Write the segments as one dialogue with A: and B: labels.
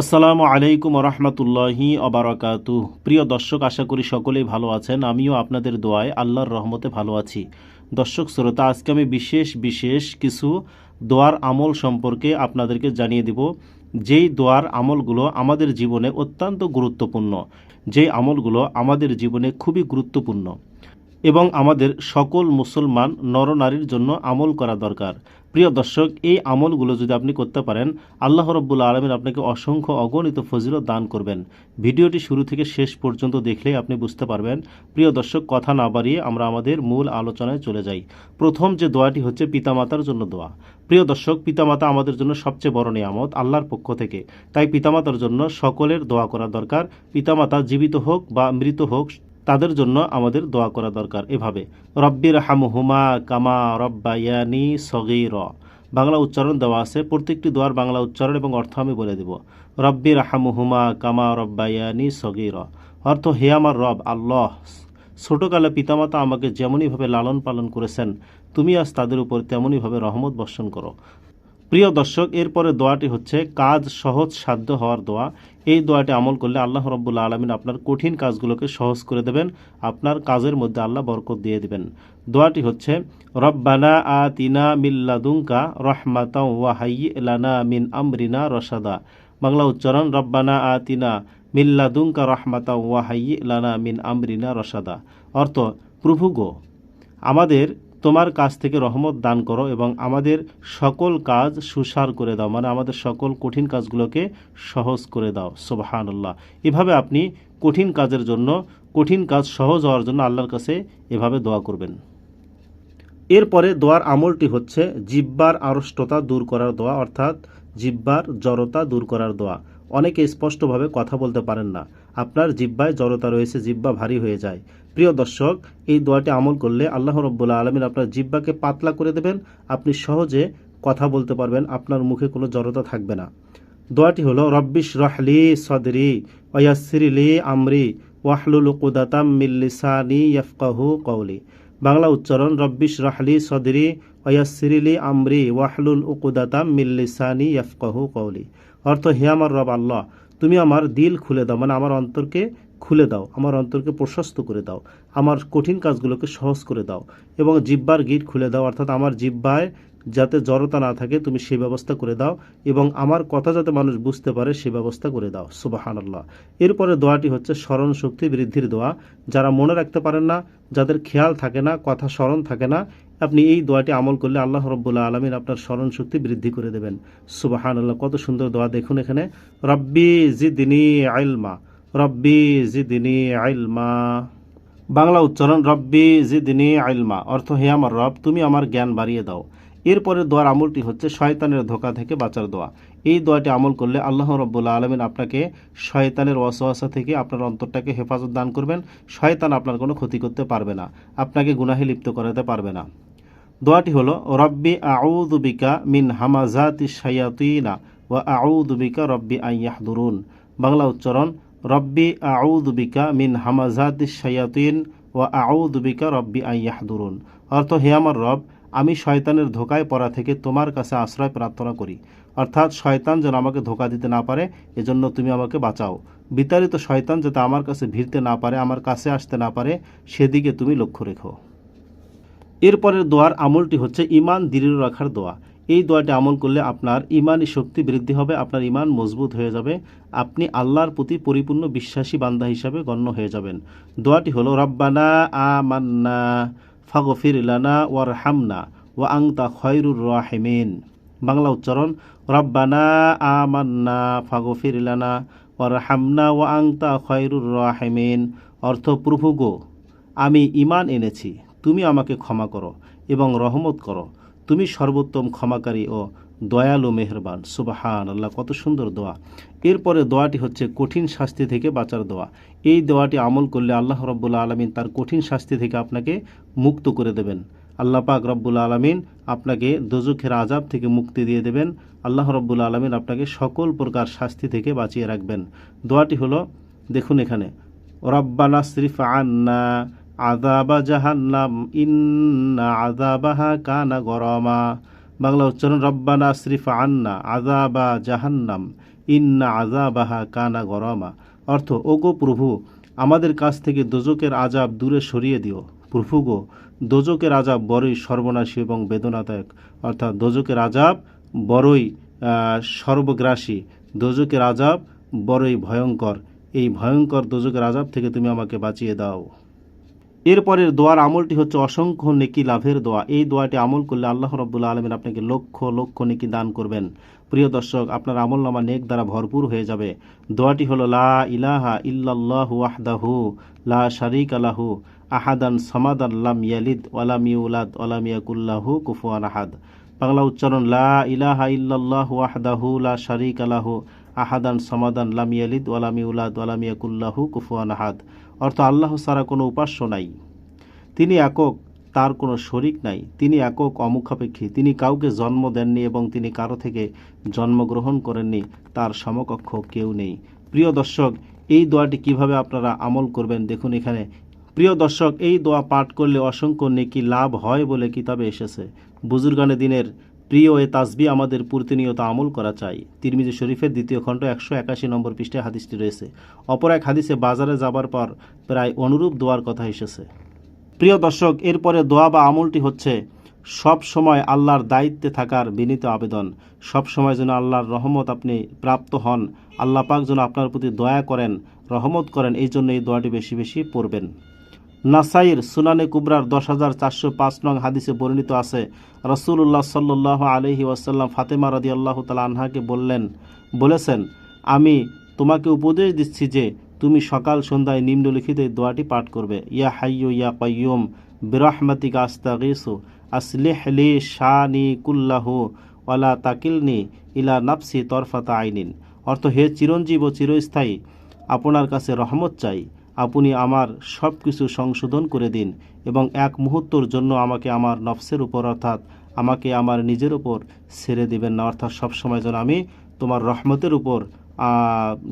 A: আসসালামু আলাইকুম রহমতুল্লাহি অবরাকাতু প্রিয় দর্শক, আশা করি সকলেই ভালো আছেন। আমিও আপনাদের দোয়ায় আল্লাহর রহমতে ভালো আছি। দর্শক, শ্রোতা, আজকে আমি বিশেষ বিশেষ কিছু দোয়ার আমল সম্পর্কে আপনাদেরকে জানিয়ে দিব। যেই দোয়ার আমলগুলো আমাদের জীবনে অত্যন্ত গুরুত্বপূর্ণ, যেই আমলগুলো আমাদের জীবনে খুবই গুরুত্বপূর্ণ এবং আমাদের সকল মুসলমান নরনারীর জন্য আমল করা দরকার। প্রিয় দর্শক, এই আমলগুলো যদি আপনি করতে পারেন, আল্লাহ রব্বুল আলমিন আপনাকে অসংখ্য অগণিত ফজিলত দান করবেন। ভিডিওটি শুরু থেকে শেষ পর্যন্ত দেখলেই আপনি বুঝতে পারবেন, প্রিয় দর্শক, কথা না বাড়িয়ে আমরা আমাদের মূল আলোচনায় চলে যাই। প্রথম যে দোয়াটি হচ্ছে পিতামাতার জন্য দোয়া। প্রিয় দর্শক, পিতামাতা আমাদের জন্য সবচেয়ে বড় নিয়ামত আল্লাহর পক্ষ থেকে। তাই পিতামাতার জন্য সকলের দোয়া করা দরকার। পিতামাতা জীবিত হোক বা মৃত হোক তাদের জন্য আমাদের দোয়া করা দরকার এভাবে। রব্বির হামহুমা কামা রব্বায়ানি সগির। বাংলা উচ্চারণ দেওয়া আছে, প্রত্যেকটি দোয়ার বাংলা উচ্চারণ এবং অর্থ আমি বলে দেব। রব্বির হামহুমা কামা রব্বায়ানি সগির। অর্থ, হে আমার রব, আল্লাহ, ছোটকালে পিতামাতা আমাকে যেমনইভাবে লালন পালন করেছেন, তুমি আজ তাদের উপর তেমনইভাবে রহমত বর্ষণ করো। প্রিয় দর্শক, এরপরে দোয়াটি হচ্ছে, কাজ সহজ, সাধ্য হওয়ার দোয়া। এই দোয়াটি আমল করলে আল্লাহ রব্বুল্লা আলমিন আপনার কঠিন কাজগুলোকে সহজ করে দেবেন, আপনার কাজের মধ্যে আল্লাহ বরকত দিয়ে দেবেন। দোয়াটি হচ্ছে, রব্বানা আ আতিনা মিল্লাদুঙ্কা রহমাতা ওয়াহাই লানা মিন আমরিনা রসাদা বাংলা উচ্চারণ, রব্বানা আ আতিনা মিল্লাদুঙ্কা রহমাতা ওয়াহাই লানা মিন আমরিনা রসাদা অর্থ, প্রভু গো, আমাদের তোমার কাছ থেকে রহমত দান করো এবং আমাদের সকল কাজ সুসার করে দাও মানে আমাদের সকল কঠিন কাজগুলোকে সহজ করে দাও সোবাহান আল্লাহ এভাবে আপনি কঠিন কাজের জন্য, কঠিন কাজ সহজ হওয়ার জন্য আল্লাহর কাছে এভাবে দোয়া করবেন। এরপরে দোয়ার আমলটি হচ্ছে জিব্বার আড়ষ্টতা দূর করার দোয়া, অর্থাৎ জিব্বার জড়তা দূর করার দোয়া। অনেকে স্পষ্টভাবে কথা বলতে পারেন না। আপনার জিব্বায় জড়তা রয়েছে জিব্বা ভারী হয়ে যায়। প্রিয় দর্শক, এই দোয়াটি আমল করলে আল্লাহ রব্বুল্লা আলমিন আপনার জিব্বাকে পাতলা করে দেবেন। আপনি সহজে কথা বলতে পারবেন, আপনার মুখে কোনো জড়তা থাকবে না। দোয়াটি হলো রব্বিশ রহলি সদরি ওয়াসিরিলি আমরি ওয়াহলুল কুদাতাম মিল্লিসানি ইয়ফকাহু কৌলি বাংলা উচ্চারণ রব্বিশ রাহলি সদরি ওয়াসিরিলি আমরি ওয়াহলুল উকুদাতাম মিল্লিসানি ইয়ফকাহু কৌলি অর্থ, হে আমার রব আল্লাহ তুমি আমার দিল খুলে দাও মানে আমার অন্তরকে খুলে দাও, আমার অন্তরকে প্রশস্ত করে দাও, আমার কঠিন কাজগুলোকে সহজ করে দাও এবং জিব্বার গিট খুলে দাও, অর্থাৎ আমার জিব্বায় যাতে জড়তা না থাকে, তুমি সেই ব্যবস্থা করে দাও এবং আমার কথা যাতে মানুষ বুঝতে পারে, সে ব্যবস্থা করে দাও। সুবাহান আল্লাহ এরপরে দোয়াটি হচ্ছে স্মরণ শক্তি বৃদ্ধির দোয়া। যারা মনে রাখতে পারেন না, যাদের খেয়াল থাকে না, কথা স্মরণ থাকে না, আপনি এই দোয়াটি আমল করলে আল্লাহ রব্বুল্লাহ আলমিন আপনার স্মরণ শক্তি বৃদ্ধি করে দেবেন। সুবাহান আল্লাহ কত সুন্দর দোয়া দেখুন এখানে। রব্বি জিদিনী আইলমা, রব্বি জিদিনী আইলমা। বাংলা উচ্চারণ রব্বি জিদিনী আইলমা, অর্থ হে আমার রব, তুমি আমার জ্ঞান বাড়িয়ে দাও। এরপরে দোয়ার আমলটি হচ্ছে শয়তানের ধোকা থেকে বাঁচার দোয়া। এই দোয়াটি আমল করলে আল্লাহ রব্বুল্লা আলমিন আপনাকে শয়তানের ওয়াসওয়াসা থেকে আপনার অন্তরটাকে হেফাজত দান করবেন। শয়তান আপনার কোনো ক্ষতি করতে পারবে না, আপনাকে গুনাহে লিপ্ত করাতে পারবে না। দোয়াটি হলো, রব্বি আউদুবিকা মিন হামাজাতি শায়াতিনা ও আউদুবিকা রব্বি আইয়াহদুরুন বাংলা উচ্চারণ, রব্বি আউদুবিকা মিন হামাজাতি শায়াতিন ও আউদুবিকা রব্বি আইয়াহদুরুন অর্থ, হে আমার রব আমি শয়তানের ধোকায় পড়া থেকে তোমার কাছে আশ্রয় প্রার্থনা করি। অর্থাৎ শয়তান যেন আমাকে ধোকা দিতে না পারে, এজন্য তুমি আমাকে বাঁচাও। বিতাড়িত শয়তান যাতে আমার কাছে ভিড়তে না পারে, আমার কাছে আসতে না পারে, সেদিকে তুমি লক্ষ্য রেখো। এরপরের দোয়ার আমলটি হচ্ছে ইমান দৃঢ় রাখার দোয়া। এই দোয়াটি আমল করলে আপনার ইমানই শক্তি বৃদ্ধি হবে, আপনার ইমান মজবুত হয়ে যাবে, আপনি আল্লাহর প্রতি পরিপূর্ণ বিশ্বাসী বান্দা হিসাবে গণ্য হয়ে যাবেন। দোয়াটি হলো, রব্বানা আমান্না ফাগফির লানা ওয়ার হামনা ওয়া আংতা খয়রুর রাহিমিন। বাংলা উচ্চারণ, রব্বানা আমান্না ফাগফির লানা ওয়ার হামনা ওয়া আংতা খয়রুর রাহিমিন। অর্থ, প্রভু গো, আমি ইমান এনেছি। তুমি আমাকে ক্ষমা করো এবং রহমত করো। তুমি সর্বোত্তম ক্ষমাকারী ও দয়ালু মেহরবান সুবাহান আল্লাহ কত সুন্দর দোয়া। এরপরে দোয়াটি হচ্ছে কঠিন শাস্তি থেকে বাঁচার দোয়া। এই দোয়াটি আমল করলে আল্লাহ রব্বুল্লা আলমিন তার কঠিন শাস্তি থেকে আপনাকে মুক্ত করে দেবেন। আল্লাহ পাক রব্বুল আলমিন আপনাকে দোজখের আজাব থেকে মুক্তি দিয়ে দেবেন। আল্লাহ রব্বুল আলমিন আপনাকে সকল প্রকার শাস্তি থেকে বাঁচিয়ে রাখবেন। দোয়াটি হলো, দেখুন এখানে, রব্বানা শরীফ আন্না আদাবা জাহান্নাম, ইন্না আদাবাহা কানা গরমা। বাংলা উচ্চারণ, রব্বানা শ্রীফ আন্না আজাবা জাহান্নাম, ইন্না আজাবাহা কানা গরমা। অর্থ, ওগো প্রভু, আমাদের কাছ থেকে দোজকের আজাব দূরে সরিয়ে দিও। প্রভু গো দোজকের আজাব বড়ই সর্বনাশী এবং বেদনাদায়ক। অর্থাৎ দোজকের আজাব বড়ই সর্বগ্রাসী। দোজকের আজাব বড়ই ভয়ঙ্কর। এই ভয়ঙ্কর দোজকের আজাব থেকে তুমি আমাকে বাঁচিয়ে দাও। এরপরের দোয়ার আমলটি হচ্ছে অসংখ্য নেকি লাভের দোয়া। এই দোয়াটি আমল করলে আল্লাহ রব্বুল্লা আলমিন আপনাকে লক্ষ লক্ষ নেকি দান করবেন। প্রিয় দর্শক, আপনার আমল নামা নেক দ্বারা ভরপুর হয়ে যাবে। দোয়াটি হলো, লা ইলাহা ইল্লাল্লাহু ওয়াহদাহু লা শারিক আলাহু আহাদান সামাদান লাম ইয়ালিদ ওয়ালাম ইউলাদ ওয়ালাম ইয়াকুল্লাহু কুফুয়ান আহাদ। বাংলা উচ্চারণ, লা ইলাহা ইল্লাল্লাহু ওয়াহদাহু লা শারিক আলাহু আহাদান সমাদান লাম ইয়ালিদ ওয়ালাম ইউলাদ ওয়ালাম ইয়াকুল্লাহু কুফুয়ান আহাদ। অর্থ আল্লাহ ছাড়া কোনো উপাস্য নাই। তিনি একক, তার কোনো শরিক নাই। তিনি একক, অমুখাপেক্ষী। তিনি কাউকে জন্ম দেননি এবং তিনি কারও থেকে জন্মগ্রহণ করেননি। তার সমকক্ষ কেউ নেই। প্রিয় দর্শক, এই দোয়াটি কীভাবে আপনারা আমল করবেন দেখুন এখানে। প্রিয় দর্শক, এই দোয়া পাঠ করলে অসংখ্য নেকি লাভ হয় বলে কিতাবে এসেছে। বুজুর্গানে দিনের প্রিয় এ তাসবি আমাদের প্রতিনিয়ত আমল করা চাই। তিরমিজি শরীফের দ্বিতীয় খণ্ড একশো একাশি নম্বর পৃষ্ঠে হাদিসটি রয়েছে। অপর এক হাদিসে বাজারে যাবার পর প্রায় অনুরূপ দোয়ার কথা এসেছে। প্রিয় দর্শক, এরপরে দোয়া বা আমলটি হচ্ছে সব সময় আল্লাহর দায়িত্বে থাকার বিনীত আবেদন। সব সময় যেন আল্লাহর রহমত আপনি প্রাপ্ত হন, আল্লাহ পাক যেন আপনার প্রতি দয়া করেন, রহমত করেন, এই জন্য এই দোয়াটি বেশি বেশি পড়বেন। নাসাইর সুনানে কুবরার দশ হাজার চারশো পাঁচ নং হাদিসে বর্ণিত আছে। রসুল্লাহ সাল্লাহ আলহি ওয়াসাল্লাম ফাতেমা রদি আল্লাহ তালা আনহাকে বললেন, বলেছেন, আমি তোমাকে উপদেশ দিচ্ছি যে তুমি সকাল সন্ধ্যায় নিম্নলিখিত দোয়াটি পাঠ করবে। ইয়া হাইয়ু ইয়া কয়ুম বিরহমাতিকা আস্তাগিসু, আসলিহ লি শানি কুল্লাহু ওয়ালা তাকিলনি ইলা নাফসি তরফাতা আইনিন। অর্থ, হে চিরঞ্জীব ও চিরস্থায়ী, আপনার কাছে রহমত চাই। আপনি আমার সব কিছু সংশোধন করে দিন এবং এক মুহূর্তর জন্য আমাকে আমার নফসের উপর অর্থাৎ আমাকে আমার নিজের উপর ছেড়ে দিবেন না। অর্থাৎ সবসময় যেন আমি তোমার রহমতের উপর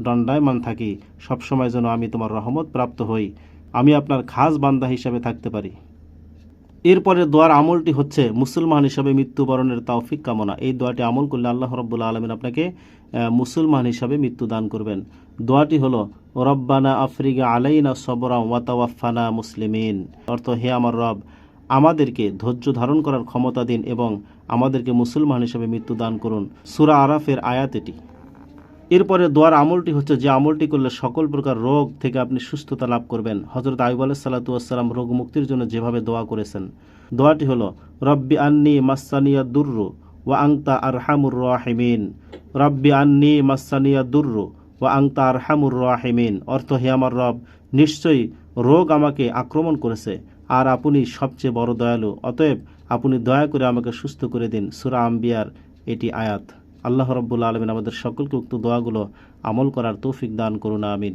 A: দণ্ডায়মান থাকি। সবসময় যেন আমি তোমার রহমত প্রাপ্ত হই। আমি আপনার খাস বান্দা হিসাবে থাকতে পারি। এরপরে দোয়ার আমলটি হচ্ছে মুসলমান হিসাবে মৃত্যুবরণের তাওফিক কামনা। এই দোয়াটি আমল করলে আল্লাহ রব্বুল্লা আলমিন আপনাকে মুসলমান হিসাবে মৃত্যু দান করবেন। দোয়াটি হলো, রব্বানা আফ্রিকা আলাইনা সবরা ওয়াতাওয়াফানা মুসলিমিন। অর্থ, হে আমার রব, আমাদেরকে ধৈর্য ধারণ করার ক্ষমতা দিন এবং আমাদেরকে মুসলমান হিসেবে মৃত্যু দান করুন। সুরা আরাফের আয়াত এটি। এরপরে দোয়ার আমলটি হচ্ছে যে আমলটি করলে সকল প্রকার রোগ থেকে আপনি সুস্থতা লাভ করবেন। হজরত আইব আলাহ সাল্লাতুয়াসাল্লাম রোগ মুক্তির জন্য যেভাবে দোয়া করেছেন, দোয়াটি হলো, রব্বি আন্নি মাসানিয়া দুর্রু ওয়া আংতা আরহামুর রাহিমিন। রব্বি আন্নি মাসানিয়া দুর্রু ওয়া আংতার হামুর রাহিমিন। অর্থ হে আমার রব, নিশ্চয়ই রোগ আমাকে আক্রমণ করেছে, আর আপনি সবচেয়ে বড় দয়ালু। অতএব আপনি দয়া করে আমাকে সুস্থ করে দিন। সুরা আম্বিয়ার এটি আয়াত। আল্লাহ রব্বুল আলমিন আমাদের সকলকে উক্ত দোয়াগুলো আমল করার তৌফিক দান করুন, আমিন।